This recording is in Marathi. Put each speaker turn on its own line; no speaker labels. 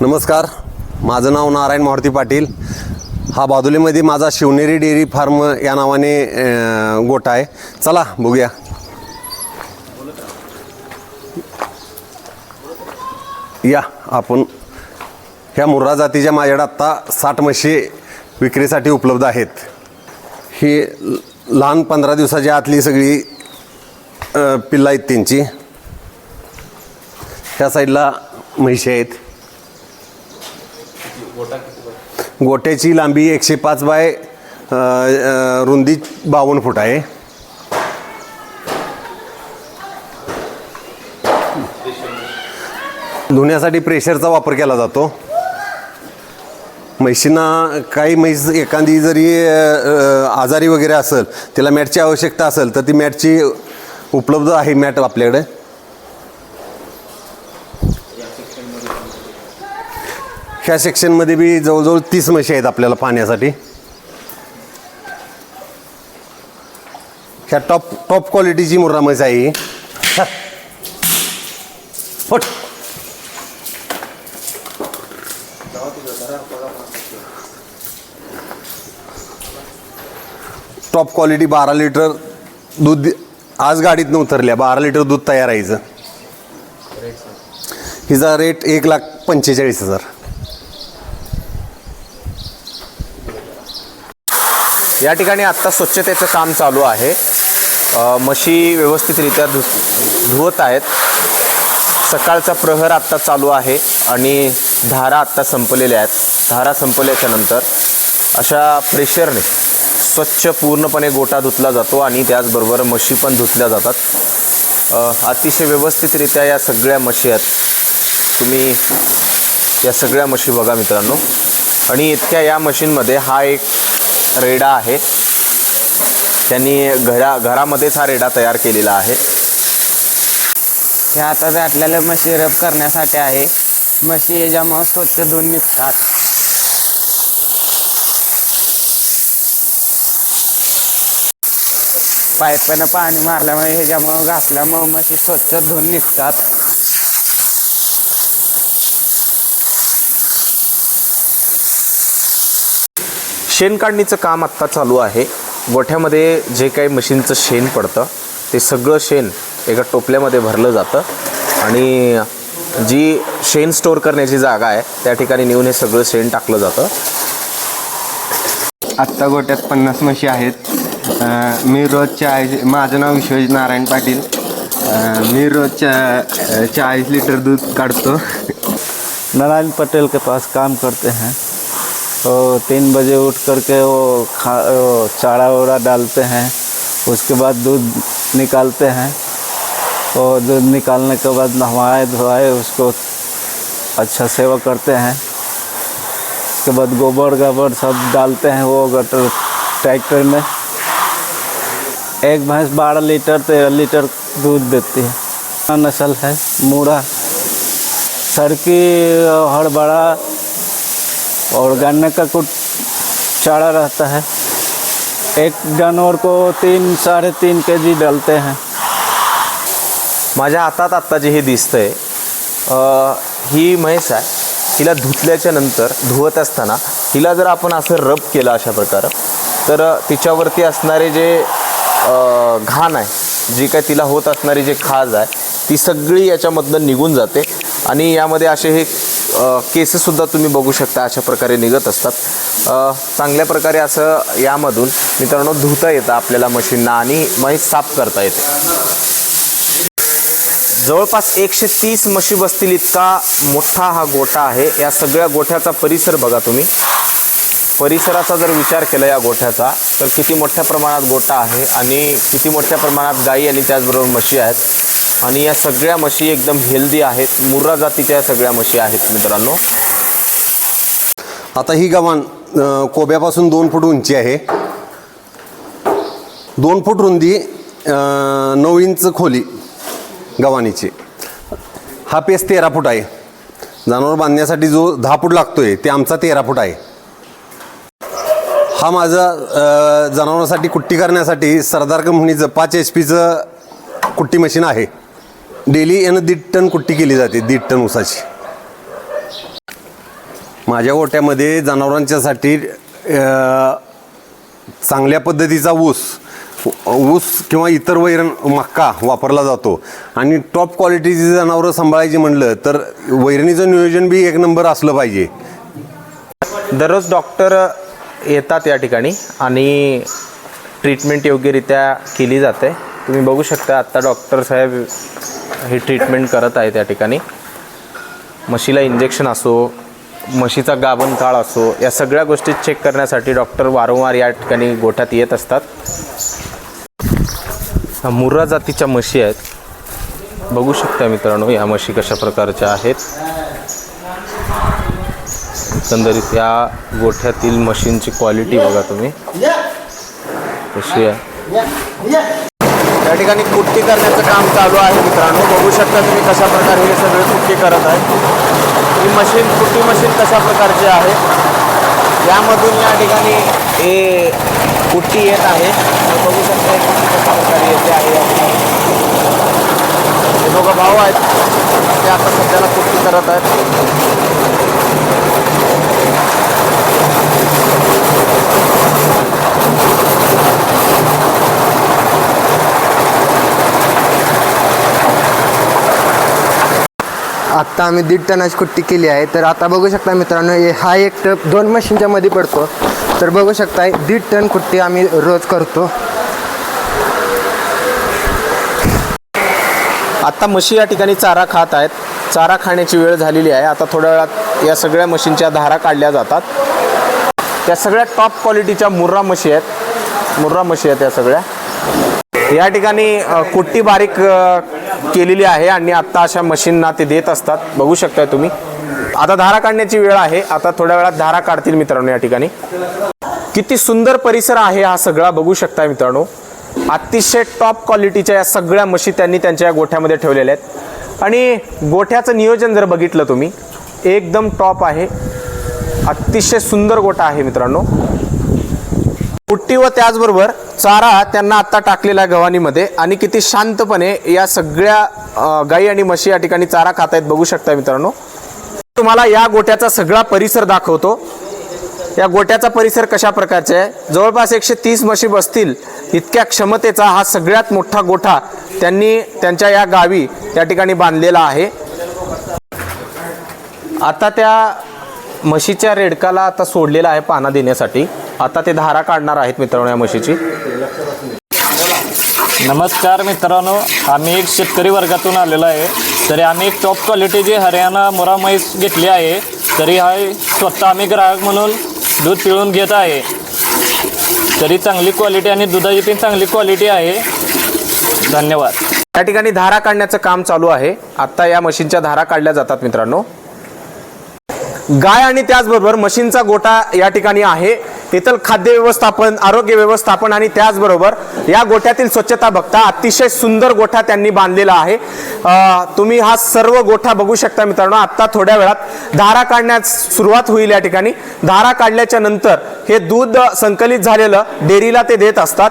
नमस्कार. माझं नाव नारायण मारुती पाटील. हा बादुलीमध्ये माझा शिवनेरी डेअरी फार्म या नावाने गोठा आहे. चला बघूया. या आपण ह्या मुर्रा जातीच्या माझ्याकडे आत्ता साठ म्हशी विक्रीसाठी उपलब्ध आहेत. ही ल- लहान पंधरा दिवसाच्या आतली सगळी पिल्ला पिल्लं आहेत त्यांची. ह्या साईडला म्हशी आहेत. गोट्याची लांबी एकशे पाच बाय रुंदी बावन्न फूट आहे. धुण्यासाठी प्रेशरचा वापर केला जातो. म्हशींना काही म्हैस एखादी जरी आजारी वगैरे असेल तिला मॅटची आवश्यकता असेल तर ती मॅटची उपलब्ध आहे मॅट आपल्याकडे. ह्या सेक्शनमध्ये बी जवळजवळ तीस म्हशी आहेत आपल्याला पाहण्यासाठी. ह्या टॉप टॉप क्वालिटीची मुर्रा म्हैस आहे ही. टॉप क्वालिटी बारा लिटर दूध आज गाडीत उतरल्या बारा लिटर दूध तयार आहे हिचा. रेट एक लाख पंचेचाळीस हजार.
या ठिकाणी आत्ता स्वच्छतेचं काम चालू आहे. म्हशी व्यवस्थितरित्या धु धुवत आहेत. सकाळचा प्रहर आत्ता चालू आहे आणि धारा आत्ता संपलेल्या आहेत. धारा संपल्याच्या नंतर अशा प्रेशरने स्वच्छ पूर्णपणे गोटा धुतला जातो आणि त्याचबरोबर म्हशी पण धुतल्या जातात. अतिशय व्यवस्थितरित्या या सगळ्या म्हशी आहेत. तुम्ही या सगळ्या म्हशी बघा मित्रांनो. आणि इतक्या या मशीनमध्ये हा एक रेडा आहे. त्यांनी घरा घरामध्येच हा रेडा तयार केलेला आहे.
हे आता घातलेल्या म्हशी रब करण्यासाठी आहे. म्हशी याच्यामुळे स्वच्छ धुवून निघतात. पाईपानं पाणी मारल्यामुळे ह्याच्यामुळं घासल्यामुळं म्हशी स्वच्छ धुवून निघतात.
शेण काढणीचं काम आत्ता चालू आहे. गोठ्यामध्ये जे काही मशीनचं शेण पडतं ते सगळं शेण एका टोपल्यामध्ये भरलं जातं आणि जी शेण स्टोअर करण्याची जागा आहे त्या ठिकाणी नेऊन हे सगळं शेण टाकलं जातं.
आत्ता गोट्यात पन्नास म्हशी आहेत. मी रोज चाळीस माझं नाव विश्वजित नारायण पाटील. मी रोज चा चाळीस लिटर दूध काढतो.
नारायण पटेल के पास काम करते हैं। तो तीन बजे उठ करके वो खा, वो चारा वारा डालते हैं, उसके बाद दूध निकालते हैं और दूध निकालने के बाद नहवाए धोआए उसको अच्छा सेवा करते हैं। उसके बाद गोबर गाबर सब डालते हैं वो गटर ट्रैक्टर में। एक भैंस बारह लीटर, तेरह लीटर दूध देती है। नस्ल है मूड़ा सड़की हड़बड़ा और गन्ने का कुछ चारा रहता है। एक जानवर को तीन साढ़े तीन के जी डालते हैं।
माझ्या हातात आत्ता जे हे दिसतंय अ, ही म्हैस आहे. हिला धुतल्याच्या नंतर धुवत असताना हिला जर आपण असं रब केलं अशा प्रकारे तर तिच्यावरती असणारे जे अ, घाण आहे जी काय तिला होत असणारी जे खाज आहे ती सगळी याच्यामधनं निघून जाते. आणि यामध्ये असे हे केसेससुद्धा तुम्ही बघू शकता अशा प्रकारे निघत असतात. चांगल्या प्रकारे असं यामधून मित्रांनो धुता येतं आपल्याला मशीनना आणि म्हैस साफ करता येते. जवळपास एकशे तीस म्हशी बसतील इतका मोठा हा गोठा आहे. या सगळ्या गोठ्याचा परिसर बघा तुम्ही. परिसराचा जर विचार केला या गोठ्याचा तर किती मोठ्या प्रमाणात गोठा आहे आणि किती मोठ्या प्रमाणात गायी आणि त्याचबरोबर म्हशी आहेत. आणि या सगळ्या म्हशी एकदम हेल्दी आहेत. मुर्रा जातीच्या या सगळ्या म्हशी आहेत मित्रांनो.
आता ही गव्हाण कोब्यापासून दोन फूट उंची आहे. दोन फूट रुंदी नऊ इंच खोली गव्हाणीची हा पेस तेरा फूट आहे. जनावर बांधण्यासाठी जो दहा फूट लागतोय ते आमचा तेरा फूट आहे. हा माझा जनावरांसाठी कुट्टी करण्यासाठी सरदार कंपनीचं पाच एच पीचं कुट्टी मशीन आहे. डेली यानं दीड टन कुट्टी केली जाते दीड टन ऊसाची. माझ्या ओट्यामध्ये जनावरांच्यासाठी चांगल्या पद्धतीचा ऊस ऊस किंवा इतर वैरण मक्का वापरला जातो. आणि टॉप क्वालिटीची जनावरं सांभाळायची म्हणलं तर वैरणीचं नियोजन बी एक नंबर असलं पाहिजे.
दररोज डॉक्टर येतात या ठिकाणी आणि ट्रीटमेंट योग्यरित्या केली जाते. तुम्ही बघू शकता आत्ता डॉक्टर साहेब हे ट्रीटमेंट करत आहे त्या ठिकाणी. म्हशीला इंजेक्शन असो म्हशीचा गाभण काळ असो या सगळ्या गोष्टी चेक करण्यासाठी डॉक्टर वारंवार या ठिकाणी गोठ्यात येत असतात. ह्या मुर्रा जातीच्या म्हशी आहेत. बघू शकता मित्रांनो या म्हशी कशा प्रकारच्या आहेत. एकंदरीत या गोठ्यातील मशीनची क्वालिटी बघा तुम्ही. कशी आहे? या ठिकाणी कुट्टी करण्याचं काम चालू आहे मित्रांनो. बघू शकता तुम्ही कशा प्रकारे हे सगळे कुट्टी करत आहे ही मशीन कुट्टी मशीन कशा प्रकारची आहे? यामधून या ठिकाणी हे कुट्टी येत आहे. तर बघू शकता कुट्टी कशा प्रकारे येते आहे या ठिकाणी. हे दोघं भाऊ आहेत. ते आता सध्याला कुट्टी करत आहेत.
आत्ता आम्ही दीड टनाची कुट्टी केली आहे. तर आता बघू शकता मित्रांनो हा एक टप दोन मशीनच्या मध्ये पडतो. तर बघू शकता दीड टन कुट्टी आम्ही रोज करतो.
आता म्हशी या ठिकाणी चारा खात आहेत. चारा खाण्याची वेळ झालेली आहे. आता थोड्या वेळात या सगळ्या म्हशींच्या धारा काढल्या जातात. त्या सगळ्या टॉप क्वालिटीच्या मुर्रा म्हशी आहेत. मुर्रा म्हशी आहेत या सगळ्या. या ठिकाणी कुट्टी बारीक केलेली आहे आणि आत्ता अशा मशीनना ते देत असतात. बघू शकताय तुम्ही. आता धारा काढण्याची वेळ आहे. आता थोड्या वेळात धारा काढतील मित्रांनो या ठिकाणी. किती सुंदर परिसर आहे हा सगळा. बघू शकताय मित्रांनो. अतिशय टॉप क्वालिटीच्या या सगळ्या मशी त्यांनी त्यांच्या या गोठ्यामध्ये ठेवलेल्या आहेत. आणि गोठ्याचं नियोजन जर बघितलं तुम्ही एकदम टॉप आहे. अतिशय सुंदर गोठा आहे मित्रांनो. कुट्टी व त्याचबरोबर चारा त्यांना आत्ता टाकलेला आहे गव्हाणीमध्ये. आणि किती शांतपणे या सगळ्या गाई आणि म्हशी या ठिकाणी चारा खात आहेत बघू शकता मित्रांनो. तुम्हाला या गोठ्याचा सगळा परिसर दाखवतो. या गोट्याचा परिसर कशा प्रकारचा आहे? जवळपास एकशे तीस म्हशी बसतील. इतक्या क्षमतेचा हा सगळ्यात मोठा गोठा त्यांनी त्यांच्या या गावी या ठिकाणी बांधलेला आहे. आता त्या म्हशीच्या रेडकाला आता सोडलेला आहे पाना देण्यासाठी. आता ते धारा काढणार आहेत मित्रांनो या म्हशीची.
नमस्कार मित्रांनो आम्ही एक शेतकरी वर्गातून आलेलो आहे. तरी आम्ही एक टॉप क्वालिटीची हरियाणा मोरा म्हैस घेतली आहे तरी हा स्वतः आम्ही ग्राहक म्हणून दूध पिळून घेत आहे. तरी चांगली क्वालिटी आणि दुधाची पण चांगली क्वालिटी आहे. धन्यवाद.
या ठिकाणी धारा काढण्याचं काम चालू आहे. आता या मशीनच्या धारा काढल्या जातात मित्रांनो. गाय आणि त्याचबरोबर मशीनचा गोठा या ठिकाणी आहे. तेथील खाद्य व्यवस्थापन आरोग्य व्यवस्थापन आणि त्याचबरोबर या गोठ्यातील स्वच्छता बघता अतिशय सुंदर गोठा त्यांनी बांधलेला आहे. तुम्ही हा सर्व गोठा बघू शकता मित्रांनो. आत्ता थोड्या वेळात धारा काढण्यास सुरुवात होईल या ठिकाणी. धारा काढल्याच्या नंतर हे दूध संकलित झालेलं डेअरीला ते देत असतात.